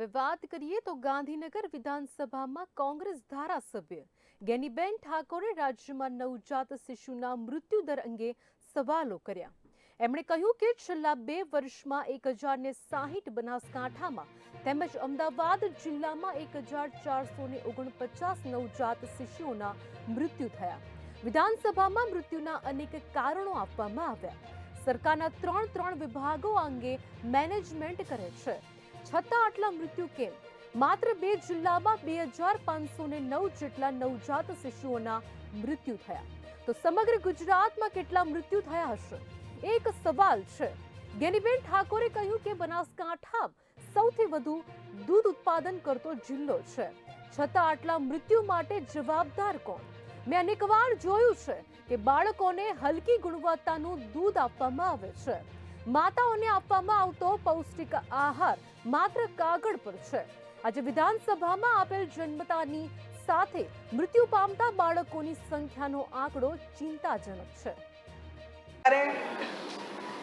હવે વાત કરીએ તો ગાંધીનગર વિધાનસભામાં કોંગ્રેસ ધારાસભ્ય ગેનીબેન ઠાકોરે રાજ્યમાં નવજાત શિશુના મૃત્યુદર અંગે સવાલો કર્યા. એમણે કહ્યું કે છેલ્લા બે વર્ષમાં એક હજારને સાહીઠ બનાસકાંઠામાં તેમજ અમદાવાદ જિલ્લામાં એક હજાર ચારસો ને ઓગણપચાસ નવજાત શિશુઓના મૃત્યુ થયા. વિધાનસભામાં મૃત્યુના અનેક કારણો આપવામાં આવ્યા. સરકારના ત્રણ ત્રણ વિભાગો અંગે મેનેજમેન્ટ કરે છે. છતાં આટલા મૃત્યુ કેમ? માત્ર બે જિલ્લામાં બે હજાર પાંચસો ને નવ જેટલા નવજાત શિશુઓના મૃત્યુ થયા. તો સમગ્ર ગુજરાતમાં કેટલા મૃત્યુ થયા હશે? એક સવાલ છે. ગેનીબેન ઠાકોરે કહ્યું કે બનાસકાંઠા સૌથી વધુ દૂધ ઉત્પાદન કરતો જિલ્લો છે. છતાં આટલા મૃત્યુ માટે જવાબદાર કોણ? મેં અનેકવાર જોયું છે કે બાળકોને હલકી ગુણવત્તાનું દૂધ આપવામાં આવે છે. માતાઓને આપવામાં આવતો પૌષ્ટિક આહાર માત્ર કાગળ પર છે. આજે વિધાનસભામાં આપેલ જન્મતાની સાથે મૃત્યુ પામતા બાળકોની સંખ્યાનો આંકડો ચિંતાજનક છે.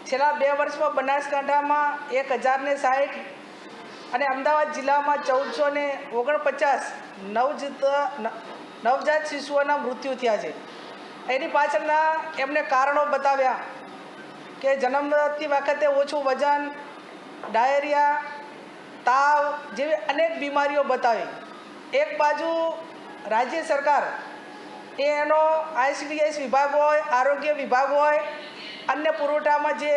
છેલ્લા બે વર્ષમાં બનાસકાંઠામાં એક હજારને સાઠ અને અમદાવાદ જિલ્લામાં ચૌદસો ને ઓગણપચાસ નવજત નવજાત શિશુઓના મૃત્યુ થયા છે. એની પાછળના એમને કારણો બતાવ્યા. કે જન્મતી વખતે ઓછું વજન, ડાયરિયા, તાવ જેવી અનેક બીમારીઓ બતાવી. એક બાજુ રાજ્ય સરકાર એ એનો આઈસીડીએસ વિભાગ હોય, આરોગ્ય વિભાગ હોય, અન્ય પુરવઠામાં જે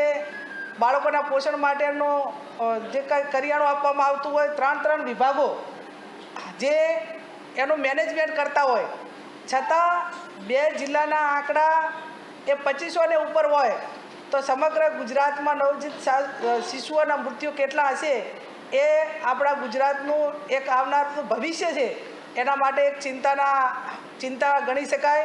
બાળકોના પોષણ માટેનો જે કંઈ કરિયાણું આપવામાં આવતું હોય, ત્રણ ત્રણ વિભાગો જે એનું મેનેજમેન્ટ કરતા હોય. છતાં બે જિલ્લાના આંકડા એ પચીસોને ઉપર હોય. તો સમગ્ર ગુજરાતમાં નવજીત શિશુઓના મૃત્યુ કેટલા હશે એ આપણા ગુજરાતનું એક આવનારનું ભવિષ્ય છે. એના માટે એક ચિંતાના, ચિંતા ગણી શકાય.